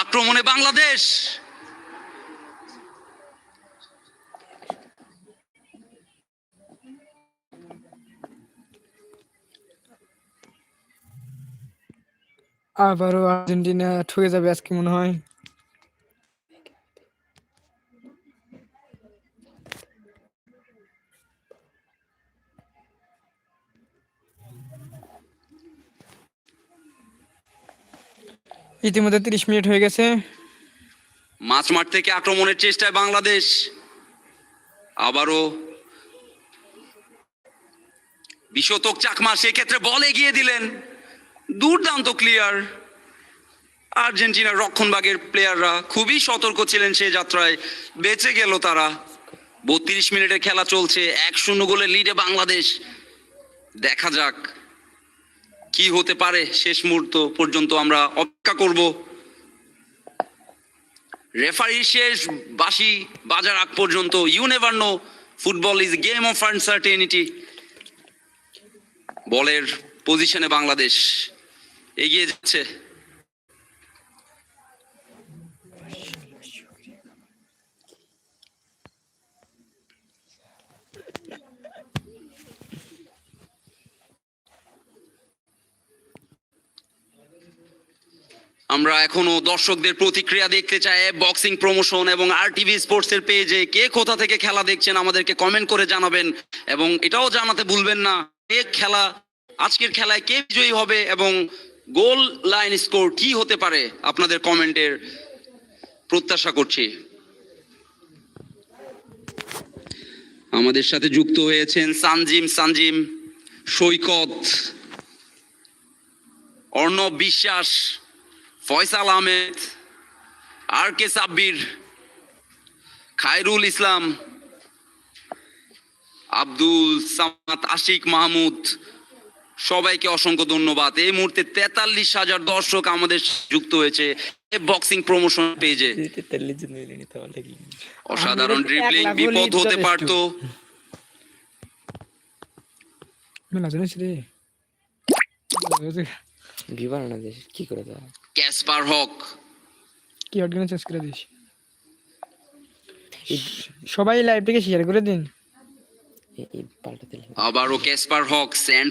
আক্রমণে বাংলাদেশ। আবারও আর্জেন্টিনা ঠকে যাবে আজকে মনে হয়। ইতিমধ্যে তিরিশ মিনিট হয়ে গেছে। মাঝমাঠ থেকে আক্রমণের চেষ্টায় বাংলাদেশ। আবারও বিশতক চাকমা সেক্ষেত্রে বল এগিয়ে দিলেন। দুর্দান্ত ক্লিয়ার আর্জেন্টিনার রক্ষণভাগের প্লেয়াররা খুবই সতর্ক ছিলেন সে যাত্রায়। বেঁচে গেল তারা। বত্রিশ মিনিটের খেলা চলছে, এক শূন্য গোলে লিডে বাংলাদেশ। দেখা যাক। কি হতে পারে শেষ মুহূর্ত পর্যন্ত আমরা অপেক্ষা করব? রেফারি শেষ বাসি বাজার আগ পর্যন্ত you never know football is game of uncertainty বলের পজিশনে বাংলাদেশ এগিয়ে যাচ্ছে। আমরা এখনও দর্শকদের প্রতিক্রিয়া দেখতে চাই বক্সিং প্রমোশন এবং আর টিভি স্পোর্টস এর পেজে কে কোথা থেকে খেলা দেখছেন আমাদেরকে কমেন্ট করে জানাবেন এবং এটাও জানাতে ভুলবেন না, কে খেলা, আজকের খেলায় কে বিজয়ী হবে এবং গোল লাইন স্কোর কি হতে পারে আপনাদের কমেন্টের প্রত্যাশা করছি। আমাদের সাথে যুক্ত হয়েছেন সানজিম সানজিম, সৈকত, অর্ণব বিশ্বাস ফয়সাল আহমেদ আর কে সাব্বির খায়রুল ইসলাম আব্দুল সামাত আশিক মাহমুদ সবাইকে অসংখ্য ধন্যবাদ। এই মুহূর্তে তেতাল্লিশ হাজার দর্শক আমাদের যুক্ত হয়েছে বক্সিং প্রমোশন পেজে অসাধারণ ড্রিবলিং বিপদ হতে। পারতো। কি করে দেওয়া ক্যাসপার হক কি অর্গানাইজ চেঞ্জ করে দিস? সবাই লাইভটাকে শেয়ার করে দিন। আবারও ক্যাসপার হক স্যান্ড